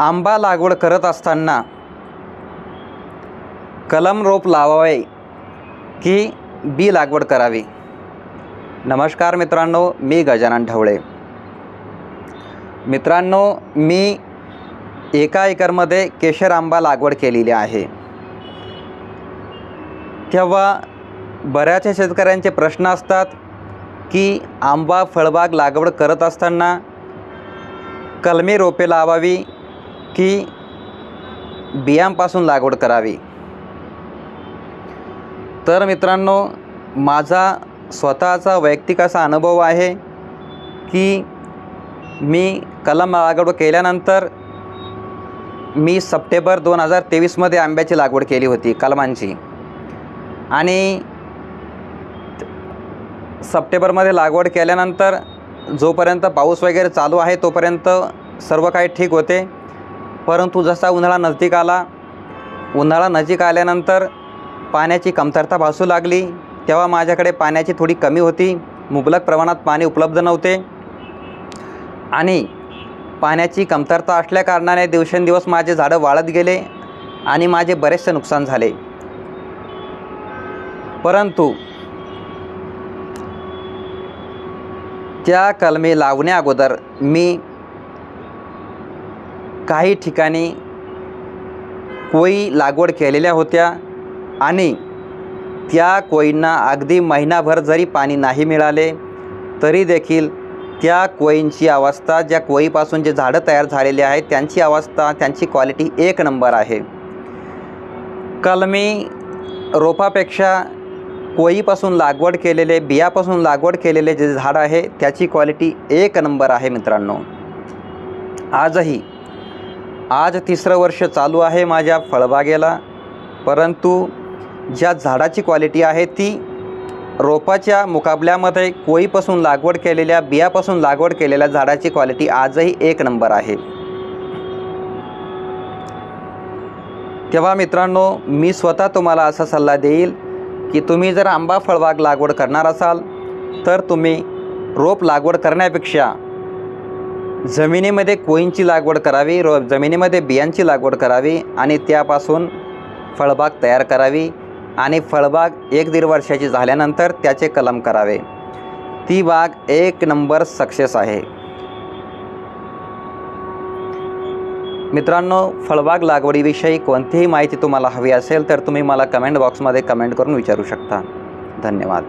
आंबा लागवड करत असताना कलम रोप लावावे की बी लागवड करावी? नमस्कार मित्रांनो मी गजानन ढवळे. मित्रांनो मी एका एकरमध्ये केशर आंबा लागवड केलेली आहे. तेव्हा बऱ्याचशा शेतकऱ्यांचे प्रश्न असतात की आंबा फळबाग लागवड करत असताना कलमी रोपे लावावी की बियांपासून लागवड करावी. तर मित्रांनो माझा स्वतःचा वैयक्तिक असा अनुभव आहे की मी कलम लागवड केल्यानंतर मी सप्टेंबर दोन हजार तेवीसमध्ये आंब्याची लागवड केली होती कलमांची. आणि सप्टेंबरमध्ये लागवड केल्यानंतर जोपर्यंत पाऊस वगैरे चालू आहे तोपर्यंत सर्व काही ठीक होते. परंतु जसा उन्हाळा नजदीक आला उन्हाळा नजीक आल्यानंतर पाण्याची कमतरता भासू लागली. तेव्हा माझ्याकडे पाण्याची थोडी कमी होती. मुबलक प्रमाणात पाणी उपलब्ध नव्हते. आणि पाण्याची कमतरता असल्याकारणाने दिवसेंदिवस माझे झाडं वाळत गेले आणि माझे बरेचसे नुकसान झाले. परंतु त्या कलमे लावण्या अगोदर मी काही ठिकाणी कोळी लागवड केलेल्या होत्या आणि त्या कोळींना अगदी महिनाभर जरी पाणी नाही मिळाले तरी देखील त्या कोळींची अवस्था ज्या कोळीपासून जे झाडं तयार झालेली आहेत त्यांची अवस्था त्यांची क्वालिटी एक नंबर आहे. कलमी रोपापेक्षा कोळीपासून लागवड केलेले बियापासून लागवड केलेले जे झाड आहे त्याची क्वालिटी एक नंबर आहे मित्रांनो. आजही आज तिसरं वर्ष चालू आहे माझ्या फळबागेला. परंतु ज्या झाडाची क्वालिटी आहे ती रोपाच्या मुकाबल्यामध्ये कोळीपासून लागवड केलेल्या बियापासून लागवड केलेल्या झाडाची क्वालिटी आजही एक नंबर आहे. तेव्हा मित्रांनो मी स्वतः तुम्हाला असा सल्ला देईल की तुम्ही जर आंबा फळबाग लागवड करणार असाल तर तुम्ही रोप लागवड करण्यापेक्षा जमिनीमध्ये कोईंची लागवड करावी रो जमिनीमध्ये बियांची लागवड करावी आणि त्यापासून फळबाग तयार करावी आणि फळबाग एक दीड वर्षाची झाल्यानंतर त्याचे कलम करावे. ती बाग एक नंबर सक्सेस आहे. मित्रांनो फळबाग लागवडीविषयी कोणतीही माहिती तुम्हाला हवी असेल तर तुम्ही मला कमेंट बॉक्समध्ये कमेंट करून विचारू शकता. धन्यवाद.